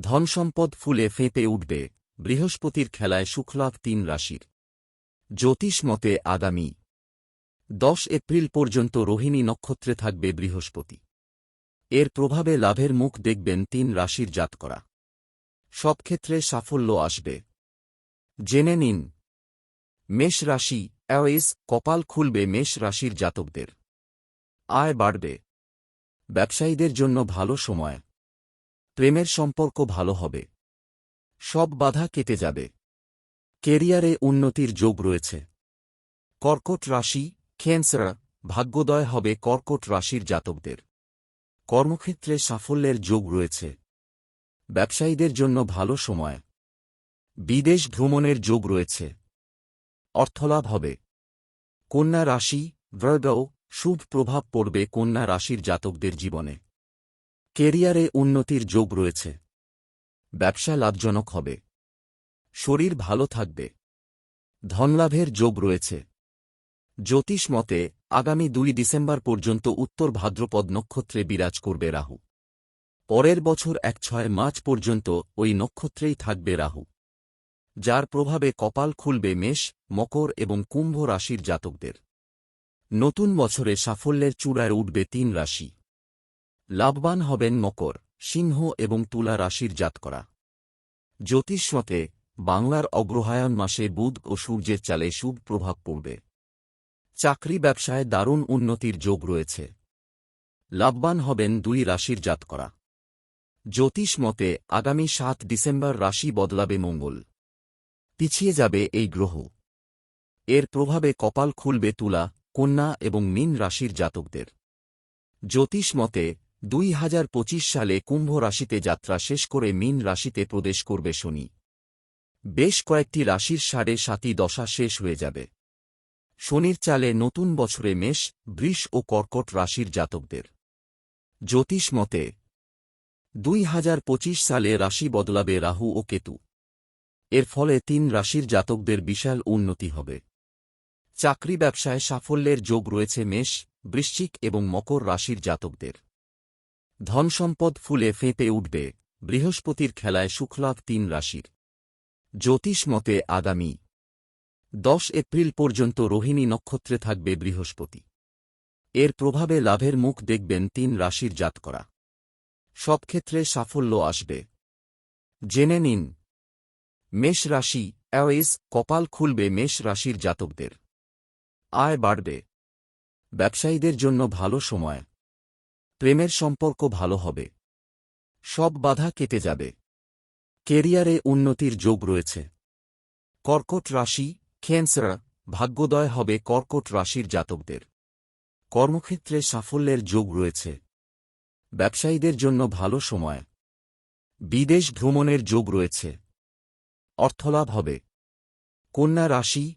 ধনসম্পদ ফুলে ফেঁপে উঠবে, বৃহস্পতির খেলায় সুখলাভ তিন রাশির। জ্যোতিষ মতে আগামী দশ এপ্রিল পর্যন্ত রোহিণী নক্ষত্রে থাকবে বৃহস্পতি। এর প্রভাবে লাভের মুখ দেখবেন তিন রাশির জাতকরা। সব ক্ষেত্রে সাফল্য আসবে। জেনে নিন, মেষ রাশি অ্যাওয়েজ কপাল খুলবে মেষ রাশির জাতকদের। আয় বাড়বে। ব্যবসায়ীদের জন্য ভালো সময়। প্রেমের সম্পর্ক ভালো হবে। সব বাধা কেটে যাবে। কেরিয়ারে উন্নতির যোগ রয়েছে। কর্কট রাশি খেন্সরা ভাগ্যোদয় হবে কর্কট রাশির জাতকদের। কর্মক্ষেত্রে সাফল্যের যোগ রয়েছে। ব্যবসায়ীদের জন্য ভালো সময়। বিদেশ ভ্রমণের যোগ রয়েছে। অর্থলাভ হবে। কন্যা রাশি ব্রগও শুভ প্রভাব পড়বে কন্যা রাশির জাতকদের জীবনে। কেরিয়ারে উন্নতির যোগ রয়েছে। ব্যবসা লাভজনক হবে। শরীর ভালো থাকবে। ধনলাভের যোগ রয়েছে। জ্যোতিষ মতে, আগামী দুই ডিসেম্বর পর্যন্ত উত্তর ভাদ্রপদ নক্ষত্রে বিরাজ করবে রাহু। পরের বছর এক ছয় মার্চ পর্যন্ত ওই নক্ষত্রেই থাকবে রাহু। যার প্রভাবে কপাল খুলবে মেষ, মকর এবং কুম্ভ রাশির জাতকদের। নতুন বছরে সাফল্যের চূড়ায় উঠবে তিন রাশি। লাভবান হবেন মকর, সিংহ এবং তুলা রাশির জাতকরা। জ্যোতিষমতে, বাংলার অগ্রহায়ণ মাসে বুধ ও সূর্যের চালে শুভ প্রভাব পড়বে। চাকরি ব্যবসায় দারুণ উন্নতির যোগ রয়েছে। লাভবান হবেন দুই রাশির জাতকরা। জ্যোতিষ মতে আগামী সাত ডিসেম্বর রাশি বদলাবে মঙ্গল। পিছিয়ে যাবে এই গ্রহ। এর প্রভাবে কপাল খুলবে তুলা, কন্যা এবং মীন রাশির জাতকদের। জ্যোতিষ মতে দুই হাজার পঁচিশ সালে কুম্ভ রাশিতে যাত্রা শেষ করে মীন রাশিতে প্রবেশ করবে শনি। বেশ কয়েকটি রাশির সাড়ে সাতই দশা শেষ হয়ে যাবে। শনির চালে নতুন বছরে মেষ, বৃষ ও কর্কট রাশির জাতকদের। জ্যোতিষ মতে, দুই হাজার পঁচিশ সালে রাশি বদলাবে রাহু ও কেতু। এর ফলে তিন রাশির জাতকদের বিশাল উন্নতি হবে। চাকরি ব্যবসায় সাফল্যের যোগ রয়েছে মেষ, বৃশ্চিক এবং মকর রাশির জাতকদের। ধনসম্পদ ফুলে ফেঁপে উঠবে, বৃহস্পতির খেলায় সুখলাভ তিন রাশির। জ্যোতিষ মতে আগামী দশ এপ্রিল পর্যন্ত রোহিণী নক্ষত্রে থাকবে বৃহস্পতি। এর প্রভাবে লাভের মুখ দেখবেন তিন রাশির জাতকরা। সব ক্ষেত্রে সাফল্য আসবে। জেনে নিন, মেষ রাশি অ্যাওয়েজ কপাল খুলবে মেষ রাশির জাতকদের। আয় বাড়বে। ব্যবসায়ীদের জন্য ভালো সময়। প্রেমের সম্পর্ক ভালো হবে। সব বাধা কেটে যাবে। কেরিয়ারে উন্নতির যোগ রয়েছে। কর্কট রাশি, ক্যান্সার, ভাগ্যোদয় হবে কর্কট রাশির জাতকদের। কর্মক্ষেত্রে সাফল্যের যোগ রয়েছে। ব্যবসায়ীদের জন্য ভালো সময়। বিদেশ ভ্রমণের যোগ রয়েছে। অর্থলাভ হবে। কন্যা রাশি